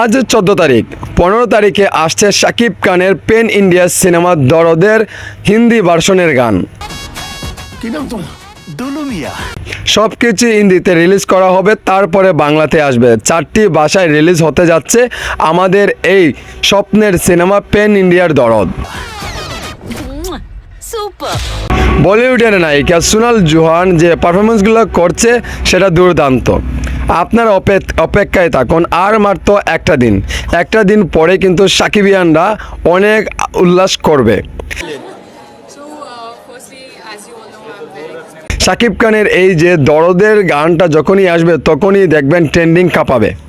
আজ চোদ্দ তারিখ। পনেরো তারিখে আসছে শাকিব খানের পেন ইন্ডিয়া সিনেমা দরদের হিন্দি ভার্সনের গান। সব কিছু হিন্দিতে রিলিজ করা হবে তারপরে বাংলাতে আসবে। চারটি ভাষায় রিলিজ হতে যাচ্ছে আমাদের এই স্বপ্নের সিনেমা পেন ইন্ডিয়ার দরদ। সুপার বলিউডের নায়িকা সুনাল জোহান যে পারফরমেন্সগুলো করছে, সেটা দুর্দান্ত। আপনার অপে- অপেক্ষায় থাকুন, আর মাত্র একটা দিন। একটা দিন পরে কিন্তু সাকিবিয়ানরা অনেক উল্লাস করবে। সাকিব খানের এই যে দরদের গানটা যখনই আসবে, তখনই দেখবেন ট্রেন্ডিং কাঁপাবে।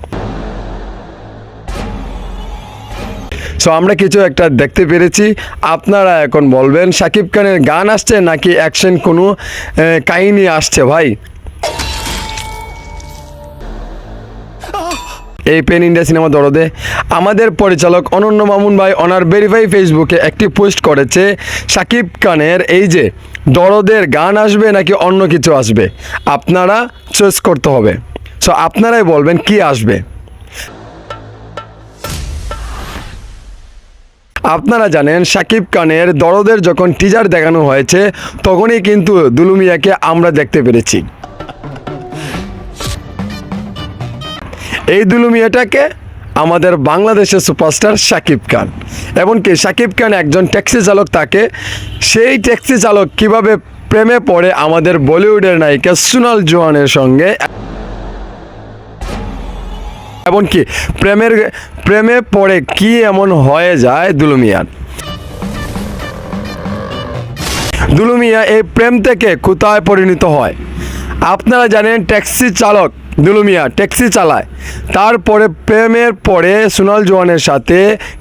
সো আমরা কিছু একটা দেখতে পেরেছি। আপনারা এখন বলবেন, সাকিব খানের গান আসছে নাকি অ্যাকশন কোনো কাহিনী আসছে ভাই? এই পেন ইন্ডিয়া সিনেমা দরদে। আমাদের পরিচালক অনন্য মামুন ভাই অনার ভেরিফাই ফেসবুকে একটি পোস্ট করেছে, সাকিব খানের এই যে, দরদের গান আসবে নাকি অন্য কিছু আসবে? আপনারা চয়েস করতে হবে। সো আপনারাই বলবেন কি আসবে? আপনারা জানেন সাকিব খানের দরদের যখন টিজার দেখানো হয়েছে, তখনই কিন্তু দুলুমিয়াকে আমরা দেখতে পেরেছি। এই দুলুমিয়াটাকে আমাদের বাংলাদেশের সুপারস্টার সাকিব খান। এমনকি সাকিব খান একজন ট্যাক্সি চালক তাকে, সেই ট্যাক্সি চালক কীভাবে প্রেমে পড়ে আমাদের বলিউডের নায়িকা সুনাল জোহানের সঙ্গে এমনকি প্রেমের, প্রেমে পড়ে কি এমন হয়ে যায় দুলুমিয়ার দুলুমিয়া, এই প্রেম থেকে কোথায় পরিণত হয়? আপনারা জানেন ট্যাক্সি চালক দুলুমিয়া, ট্যাক্সি চালায়। তারপরে প্রেমের পরে সোনাল জোয়ানের সাথে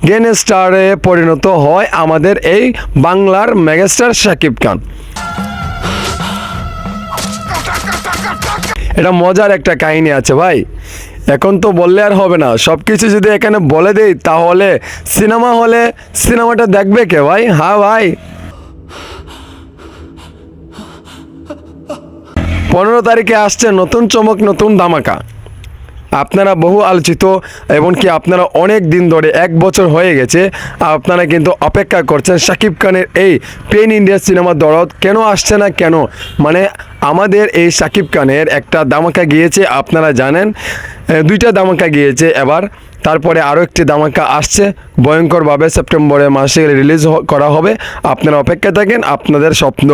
গেন স্টারে পরিণত হয় আমাদের এই বাংলার মেগাস্টার শাকিব খান। এটা মজার একটা কাহিনী আছে ভাই। এখন তো বললে আর হবে না। সব কিছু যদি এখানে বলে দেই, তাহলে সিনেমা হলে সিনেমাটা দেখবে কে ভাই? হ্যাঁ ভাই। পনেরো তারিখে আসছে নতুন চমক, নতুন ধামাকা। আপনারা বহু আলোচিত, এমনকি আপনারা অনেক দিন ধরে, এক বছর হয়ে গেছে, আপনারা কিন্তু অপেক্ষা করছেন শাকিব খানের এই পেন ইন্ডিয়া সিনেমা দরদ কেন আসছে না, কেন? মানে আমাদের এই শাকিব খানের একটা দামাকা গিয়েছে, আপনারা জানেন। দুইটা দামাকা গিয়েছে এবার। তারপরে আরও একটি দামাকা আসছে, ভয়ঙ্করভাবে সেপ্টেম্বরে মাসে রিলিজ করা হবে। আপনারা অপেক্ষা থাকেন, আপনাদের স্বপ্ন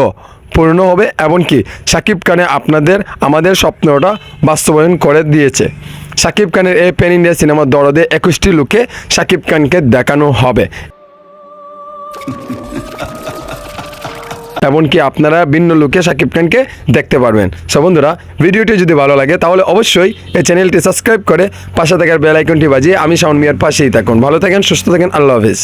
পূর্ণ হবে, এমনকি সাকিব খানে আপনাদের, আমাদের স্বপ্নটা বাস্তবায়ন করে দিয়েছে। সাকিব খানের এই পেন ইন্ডিয়া সিনেমার দরদে একুশটি লুকে সাকিব খানকে দেখানো হবে। এমনকি আপনারা ভিন্ন লুকে সাকিব খানকে দেখতে পারবেন। সো বন্ধুরা, ভিডিওটি যদি ভালো লাগে, তাহলে অবশ্যই এই চ্যানেলটি সাবস্ক্রাইব করে পাশে থাকার বেল আইকনটি বাজিয়ে আমি সাউন্ড মিয়ার পাশেই থাকুন। ভালো থাকেন, সুস্থ থাকেন, আল্লাহ হাফিজ।